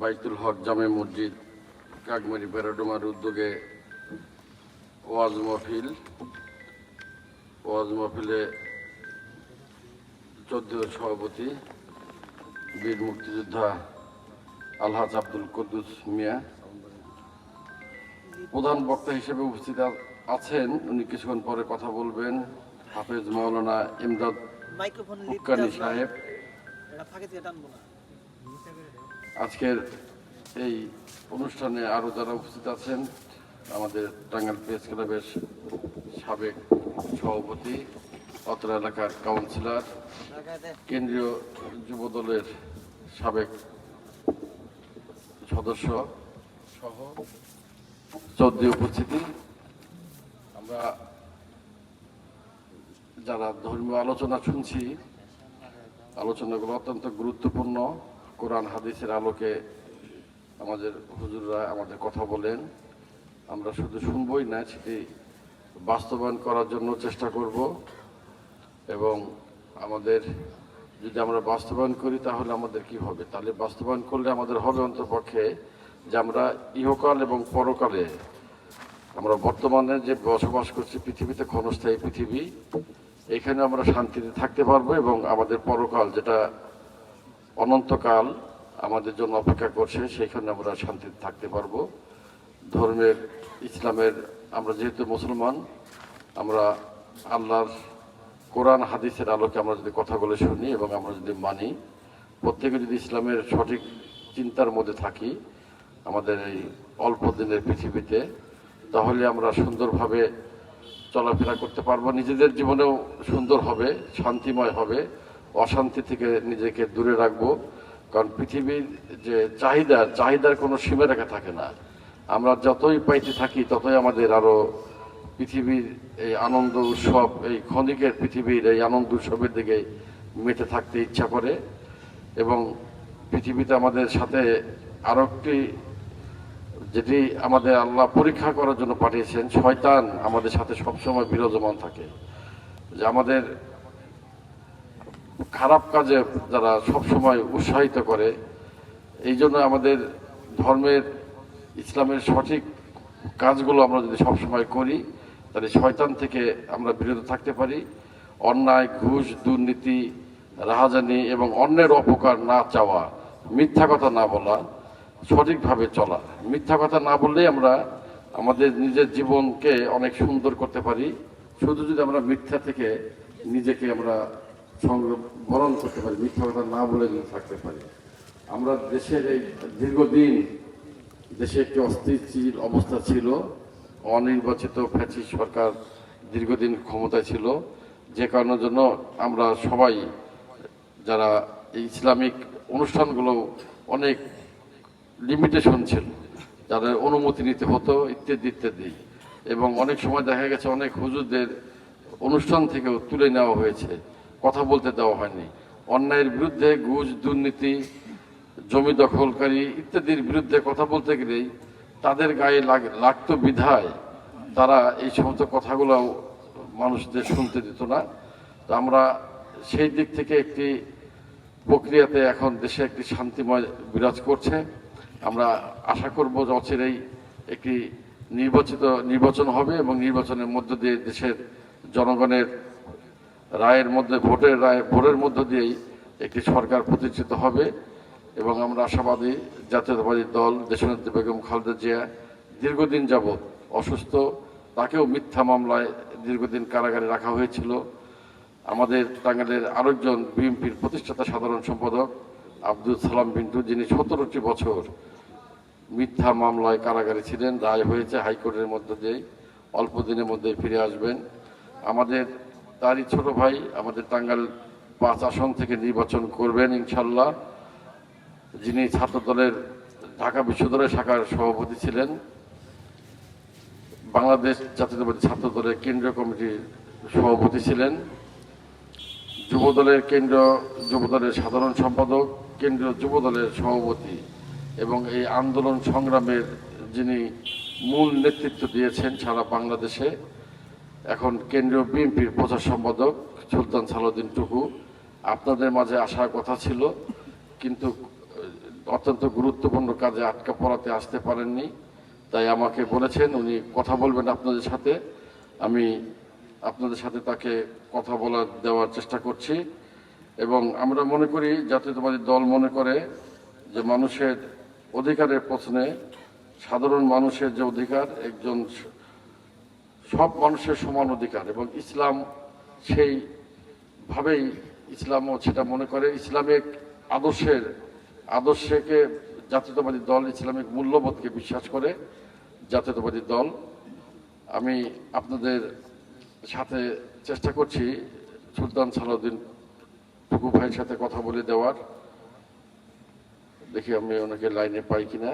বাইতুল হক জামে মসজিদ কাকমারি প্যারাডোমার উদ্যোগে ওয়াজ মাহফিল। ওয়াজ মাহফিলে চোদ্দীয় সভাপতি বীর মুক্তিযোদ্ধা আলহাজ আব্দুল কুদ্দুস মিয়া। প্রধান বক্তা হিসেবে উপস্থিত আছেন। উনি কিছুক্ষণ পরে কথা বলবেন। হাফেজ মাওলানা ইমদাদ সাহেব। আজকের এই অনুষ্ঠানে আরও যারা উপস্থিত আছেন, আমাদের টাঙ্গাইল প্রেস ক্লাবের সাবেক সভাপতি, অত্র এলাকার কাউন্সিলর, কেন্দ্রীয় যুব দলের সাবেক সদস্য সহ চৌদ্দ উপস্থিতি। আমরা যারা ধর্মীয় আলোচনা শুনছি, আলোচনাগুলো অত্যন্ত গুরুত্বপূর্ণ। কোরআন, হাদিসের আলোকে আমাদের হুজুররা আমাদের কথা বলেন। আমরা শুধু শুনবই না, সেটি বাস্তবায়ন করার জন্য চেষ্টা করব। এবং আমাদের, যদি আমরা বাস্তবায়ন করি, তাহলে আমাদের কি হবে? তাহলে বাস্তবায়ন করলে আমাদের হবে অন্তপক্ষে যে আমরা ইহকাল এবং পরকালে আমরা বর্তমানে যে বসবাস করছি, পৃথিবীতে ক্ষণস্থায়ী পৃথিবী, এখানে আমরা শান্তিতে থাকতে পারব এবং আমাদের পরকাল যেটা অনন্তকাল আমাদের জন্য অপেক্ষা করছে, সেইখানে আমরা শান্তিতে থাকতে পারব। ধর্মের, ইসলামের, আমরা যেহেতু মুসলমান, আমরা আল্লাহর কোরআন, হাদিসের আলোকে আমরা যদি কথাগুলো শুনি এবং আমরা যদি মানি, প্রত্যেকে যদি ইসলামের সঠিক চিন্তার মধ্যে থাকি আমাদের এই অল্প দিনের পৃথিবীতে, তাহলে আমরা সুন্দরভাবে চলাফেরা করতে পারব। নিজেদের জীবনেও সুন্দর হবে, শান্তিময় হবে। অশান্তি থেকে নিজেকে দূরে রাখব, কারণ পৃথিবীর যে চাহিদা চাহিদার কোনো সীমারেখা থাকে না। আমরা যতই পাইতে থাকি, ততই আমাদের আরও পৃথিবীর এই আনন্দ উৎসব, এই ক্ষণিকের পৃথিবীর এই আনন্দ উৎসবের দিকে মেতে থাকতে ইচ্ছা করে। এবং পৃথিবীতে আমাদের সাথে আরও একটি, যেটি আমাদের আল্লাহ পরীক্ষা করার জন্য পাঠিয়েছেন, শয়তান আমাদের সাথে সবসময় বিরাজমান থাকে। যে আমাদের খারাপ কাজে যারা সবসময় উৎসাহিত করে, এই জন্য আমাদের ধর্মের, ইসলামের সঠিক কাজগুলো আমরা যদি সবসময় করি, তাহলে শয়তান থেকে আমরা বিরত থাকতে পারি। অন্যায়, ঘুষ, দুর্নীতি, রাহাজানি এবং অন্যের অপকার না চাওয়া, মিথ্যা কথা না বলা, সঠিকভাবে চলা। মিথ্যা কথা না বললেই আমরা আমাদের নিজের জীবনকে অনেক সুন্দর করতে পারি। শুধু যদি আমরা মিথ্যা থেকে নিজেকে আমরা সংবরণ করতে পারি, মিথ্যা কথা না বলে যদি থাকতে পারি। আমরা দেশের এই দীর্ঘদিন দেশে একটি অস্থিতিশীল অবস্থা ছিল। অনির্বাচিত ফ্যাসি সরকার দীর্ঘদিন ক্ষমতায় ছিল। যে কারণের জন্য আমরা সবাই যারা ইসলামিক অনুষ্ঠানগুলো অনেক লিমিটেশন ছিল, যাদের অনুমতি নিতে হতো, ইত্যাদি ইত্যাদি। এবং অনেক সময় দেখা গেছে অনেক হুজুরদের অনুষ্ঠান থেকেও তুলে নেওয়া হয়েছে। কথা বলতে দেওয়া হয়নি। অন্যায়ের বিরুদ্ধে ঘুষ, দুর্নীতি, জমি দখলকারী ইত্যাদির বিরুদ্ধে কথা বলতে গেলেই তাদের গায়ে লাগ- লাগতো বিধায় তারা এই সমস্ত কথাগুলো মানুষদের শুনতে দিত না। তো আমরা সেই দিক থেকে একটি প্রক্রিয়াতে এখন দেশে একটি শান্তিময় বিরাজ করছে। আমরা আশা করব যে অচিরেই একটি নির্বাচিত নির্বাচন হবে এবং নির্বাচনের মধ্য দিয়ে দেশের জনগণের রায়ের মধ্যে, ভোটের রায় ভোটের মধ্য দিয়েই একটি সরকার প্রতিষ্ঠিত হবে এবং আমরা আশাবাদী জাতীয়তাবাদী দল, দেশনেত্রী বেগম খালেদা জিয়া দীর্ঘদিন যাবৎ অসুস্থ। তাকেও মিথ্যা মামলায় দীর্ঘদিন কারাগারে রাখা হয়েছিল। আমাদের টাঙ্গাইলের আরেকজন বিএনপির প্রতিষ্ঠাতা সাধারণ সম্পাদক আব্দুল সালাম বিন্টু, যিনি সতেরোটি বছর মিথ্যা মামলায় কারাগারে ছিলেন, রায় হয়েছে হাইকোর্টের মধ্য দিয়েই। অল্প দিনের মধ্যেই ফিরে আসবেন। আমাদের তারই ছোট ভাই আমাদের টাঙ্গাইল পাঁচ আসন থেকে নির্বাচন করবেন ইনশাল্লাহ। যিনি ছাত্র দলের ঢাকা বিশ্ববিদ্যালয় শাখার সভাপতি ছিলেন। বাংলাদেশ জাতীয়তাবাদী ছাত্র দলের কেন্দ্রীয় কমিটির সভাপতি ছিলেন। যুব দলের কেন্দ্র যুব দলের সাধারণ সম্পাদক, কেন্দ্রীয় যুব দলের সভাপতি এবং এই আন্দোলন সংগ্রামের যিনি মূল নেতৃত্ব দিয়েছেন সারা বাংলাদেশে। এখন কেন্দ্রীয় বিএনপির প্রচার সম্পাদক সুলতান সালাউদ্দিন টুকু, আপনাদের মাঝে আসার কথা ছিল, কিন্তু অত্যন্ত গুরুত্বপূর্ণ কাজে আটকা পড়াতে আসতে পারেননি। তাই আমাকে বলেছেন, উনি কথা বলবেন আপনাদের সাথে। আমি আপনাদের সাথে তাকে কথা বলার দেওয়ার চেষ্টা করছি। এবং আমরা মনে করি, জাতীয়তাবাদী দল মনে করে যে মানুষের অধিকারের প্রশ্নে সাধারণ মানুষের যে অধিকার, একজন সব মানুষের সমান অধিকার এবং ইসলাম সেই ভাবেই ইসলামও সেটা মনে করে। ইসলামিক আদর্শের, আদর্শকে জাতীয়তাবাদী দল, ইসলামিক মূল্যবোধকে বিশ্বাস করে জাতীয়তাবাদী দল। আমি আপনাদের সাথে চেষ্টা করছি সুলতান সালাউদ্দিন টুকু ভাইয়ের সাথে কথা বলে দেওয়ার। দেখি আমি ওনাকে লাইনে পাই কিনা।